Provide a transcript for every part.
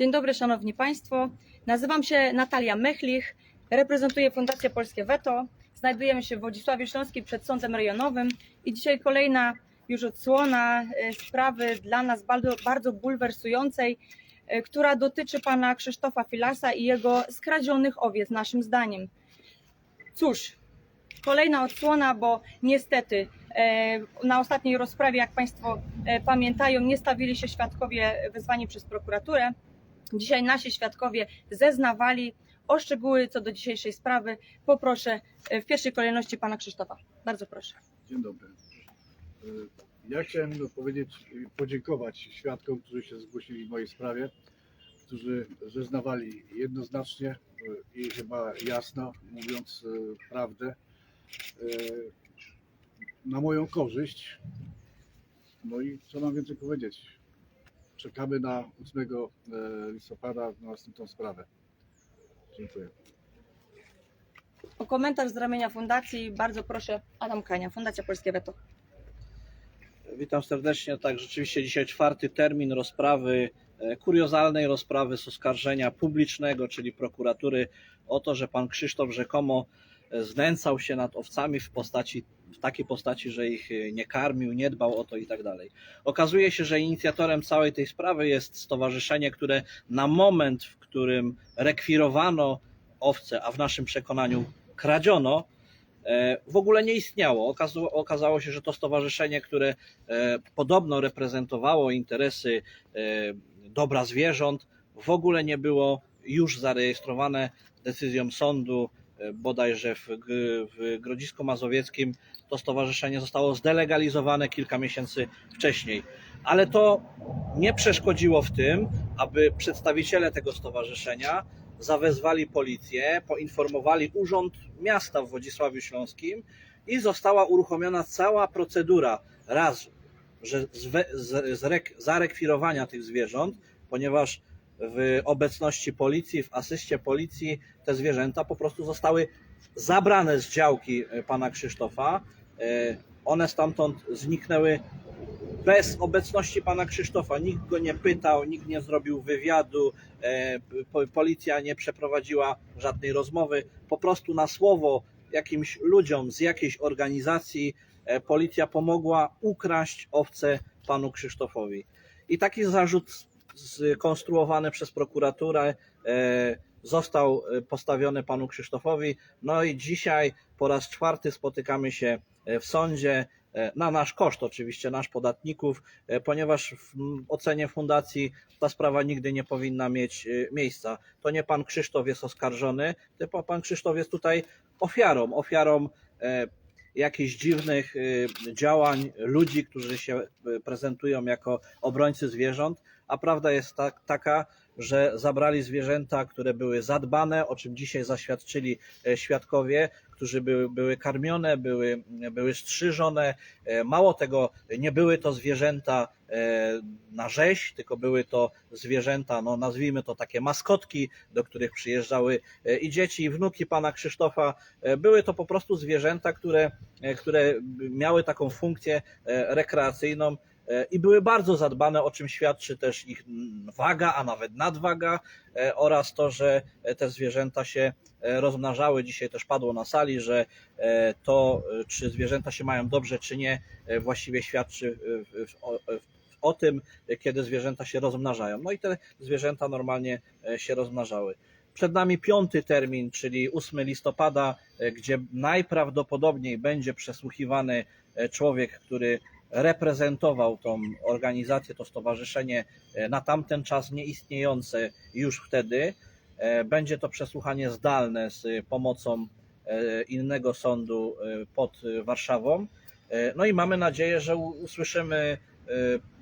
Dzień dobry, Szanowni Państwo. Nazywam się Natalia Mechlich, reprezentuję Fundację Polskie Weto. Znajdujemy się w Wodzisławie Śląskim przed Sądem Rejonowym i dzisiaj kolejna już odsłona e, sprawy dla nas bardzo, bardzo bulwersującej, e, która dotyczy pana Krzysztofa Filasa i jego skradzionych owiec, naszym zdaniem. Cóż, kolejna odsłona, bo niestety e, na ostatniej rozprawie, jak Państwo pamiętają, nie stawili się świadkowie wezwani przez prokuraturę. Dzisiaj nasi świadkowie zeznawali o szczegóły co do dzisiejszej sprawy. Poproszę e, w pierwszej kolejności pana Krzysztofa. Bardzo proszę. Dzień dobry. Y, Ja chciałem powiedzieć, podziękować świadkom, którzy się zgłosili w mojej sprawie, którzy zeznawali jednoznacznie y, i chyba jasno, mówiąc prawdę, na moją korzyść. No i co mam więcej powiedzieć? Czekamy na 8 y, listopada na następną sprawę. Dziękuję. O komentarz z ramienia fundacji bardzo proszę Adam Kania, Fundacja Polskie Weto. Witam serdecznie. Tak, rzeczywiście dzisiaj czwarty termin rozprawy, e, kuriozalnej rozprawy z oskarżenia publicznego, czyli prokuratury o to, że pan Krzysztof rzekomo e, znęcał się nad owcami w postaci, w takiej postaci, że ich e, nie karmił, nie dbał o to i tak dalej. Okazuje się, że inicjatorem całej tej sprawy jest stowarzyszenie, które na moment, w którym rekwirowano owce, a w naszym przekonaniu kradziono, e, w ogóle nie istniało. Okazało, się, że to stowarzyszenie, które e, podobno reprezentowało interesy dobra zwierząt, w ogóle nie było już zarejestrowane decyzją sądu, bodajże w, w Grodzisku Mazowieckim. To stowarzyszenie zostało zdelegalizowane kilka miesięcy wcześniej. Ale to nie przeszkodziło w tym, aby przedstawiciele tego stowarzyszenia zawezwali policję, poinformowali Urząd Miasta w Wodzisławiu Śląskim i została uruchomiona cała procedura raz, że z, zrek, zarekwirowania tych zwierząt, ponieważ w obecności policji, w asyście policji te zwierzęta po prostu zostały zabrane z działki e, pana Krzysztofa. E, One stamtąd zniknęły bez obecności pana Krzysztofa. Nikt go nie pytał, nikt nie zrobił wywiadu, e, po- policja nie przeprowadziła żadnej rozmowy. Po prostu na słowo jakimś ludziom z jakiejś organizacji policja pomogła ukraść owce panu Krzysztofowi. I taki zarzut skonstruowany przez prokuraturę e, został e, postawiony panu Krzysztofowi. No i dzisiaj po raz czwarty spotykamy się e, w sądzie na nasz koszt, oczywiście, nasz podatników, ponieważ w ocenie fundacji ta sprawa nigdy nie powinna mieć miejsca. To nie pan Krzysztof jest oskarżony, tylko pan Krzysztof jest tutaj ofiarą, ofiarą jakichś dziwnych działań ludzi, którzy się prezentują jako obrońcy zwierząt, a prawda jest tak, taka, że zabrali zwierzęta, które były zadbane, o czym dzisiaj zaświadczyli e, świadkowie, którzy były, były karmione, były, były strzyżone. E, Mało tego, nie były to zwierzęta e, na rzeź, tylko były to zwierzęta, no nazwijmy to takie maskotki, do których przyjeżdżały i dzieci, i wnuki pana Krzysztofa. Były to po prostu zwierzęta, które, które miały taką funkcję rekreacyjną i były bardzo zadbane, o czym świadczy też ich waga, a nawet nadwaga e, oraz to, że e, te zwierzęta się e, rozmnażały. Dzisiaj też padło na sali, że e, to, e, czy zwierzęta się mają dobrze, czy nie, e, właściwie świadczy e, o, tym, e, kiedy zwierzęta się rozmnażają. No i te zwierzęta normalnie e, się rozmnażały. Przed nami piąty termin, czyli 8 listopada, e, gdzie najprawdopodobniej będzie przesłuchiwany e, człowiek, który reprezentował tą organizację, to stowarzyszenie e, na tamten czas nieistniejące już wtedy. E, Będzie to przesłuchanie zdalne z pomocą e, innego sądu pod Warszawą. No i mamy nadzieję, że usłyszymy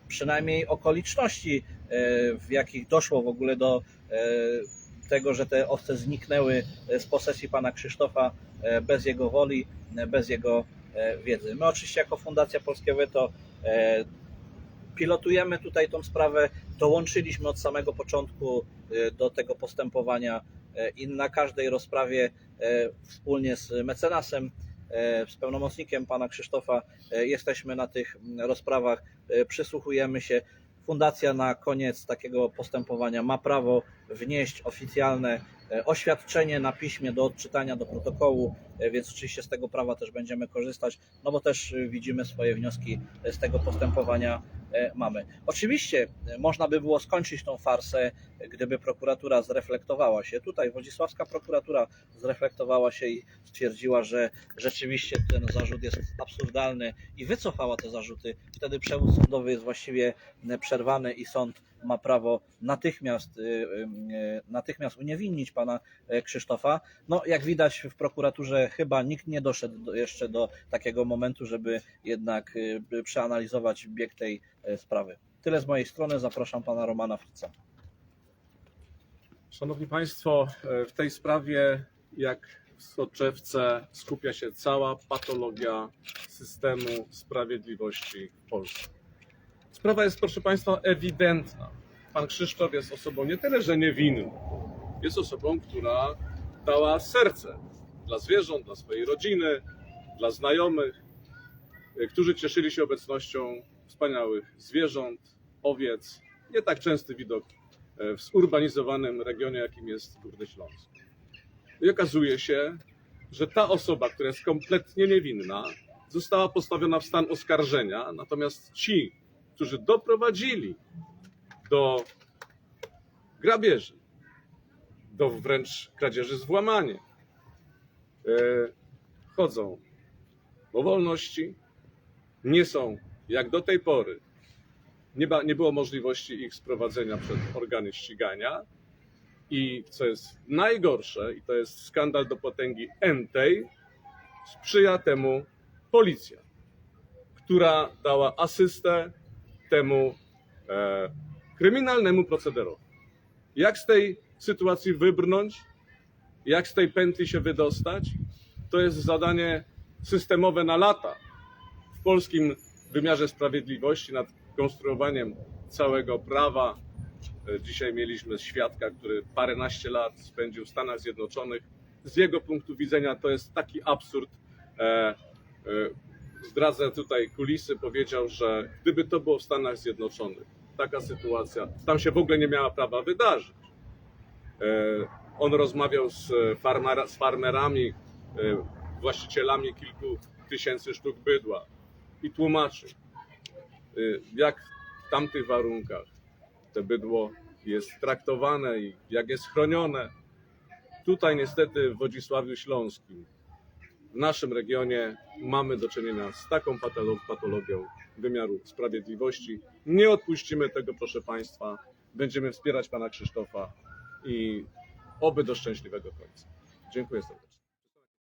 przynajmniej okoliczności, w jakich doszło w ogóle do tego, że te owce zniknęły z posesji pana Krzysztofa bez jego woli, bez jego wiedzy. My oczywiście jako Fundacja Polskie Weto e, pilotujemy tutaj tą sprawę, dołączyliśmy od samego początku e, do tego postępowania e, i na każdej rozprawie e, wspólnie z mecenasem, e, z pełnomocnikiem pana Krzysztofa e, jesteśmy na tych rozprawach, e, przysłuchujemy się. Fundacja na koniec takiego postępowania ma prawo wnieść oficjalne e, oświadczenie na piśmie do odczytania do protokołu, e, więc oczywiście z tego prawa też będziemy korzystać, no bo też e, widzimy swoje wnioski e, z tego postępowania e, mamy. Oczywiście e, można by było skończyć tą farsę, e, gdyby prokuratura zreflektowała się. Tutaj wodzisławska prokuratura zreflektowała się i stwierdziła, że rzeczywiście ten zarzut jest absurdalny i wycofała te zarzuty. Wtedy przewód sądowy jest właściwie e, przerwany i sąd ma prawo natychmiast, y, y, natychmiast uniewinnić pana e, Krzysztofa. No, jak widać w prokuraturze chyba nikt nie doszedł do, jeszcze do takiego momentu, żeby jednak y, przeanalizować bieg tej e, sprawy. Tyle z mojej strony. Zapraszam pana Romana Fritza. Szanowni Państwo, e, w tej sprawie, jak w soczewce, skupia się cała patologia systemu sprawiedliwości w Polsce. Sprawa jest, proszę Państwa, ewidentna. Pan Krzysztof jest osobą nie tyle, że niewinną, jest osobą, która dała serce dla zwierząt, dla swojej rodziny, dla znajomych, e, którzy cieszyli się obecnością wspaniałych zwierząt, owiec. Nie tak częsty widok e, w zurbanizowanym regionie, jakim jest Górny Śląsk. I okazuje się, że ta osoba, która jest kompletnie niewinna, została postawiona w stan oskarżenia, natomiast ci, którzy doprowadzili do grabieży, do wręcz kradzieży z włamaniem, chodzą po wolności, nie są jak do tej pory nie, ba, nie było możliwości ich sprowadzenia przed organy ścigania. I co jest najgorsze, i to jest skandal do potęgi entej, sprzyja temu policja, która dała asystę temu e, kryminalnemu procederowi. Jak z tej sytuacji wybrnąć, jak z tej pętli się wydostać, to jest zadanie systemowe na lata w polskim wymiarze sprawiedliwości nad konstruowaniem całego prawa. E, Dzisiaj mieliśmy świadka, który paręnaście lat spędził w Stanach Zjednoczonych. Z jego punktu widzenia to jest taki absurd. E, e, Zdradzę tutaj kulisy, powiedział, że gdyby to było w Stanach Zjednoczonych, taka sytuacja, tam się w ogóle nie miała prawa wydarzyć. E, On rozmawiał z, farmera, z farmerami, e, właścicielami kilku tysięcy sztuk bydła i tłumaczył, y, jak w tamtych warunkach te bydło jest traktowane i jak jest chronione. Tutaj niestety w Wodzisławiu Śląskim, w naszym regionie mamy do czynienia z taką patolo- patologią wymiaru sprawiedliwości. Nie odpuścimy tego, proszę Państwa. Będziemy wspierać Pana Krzysztofa i oby do szczęśliwego końca. Dziękuję serdecznie.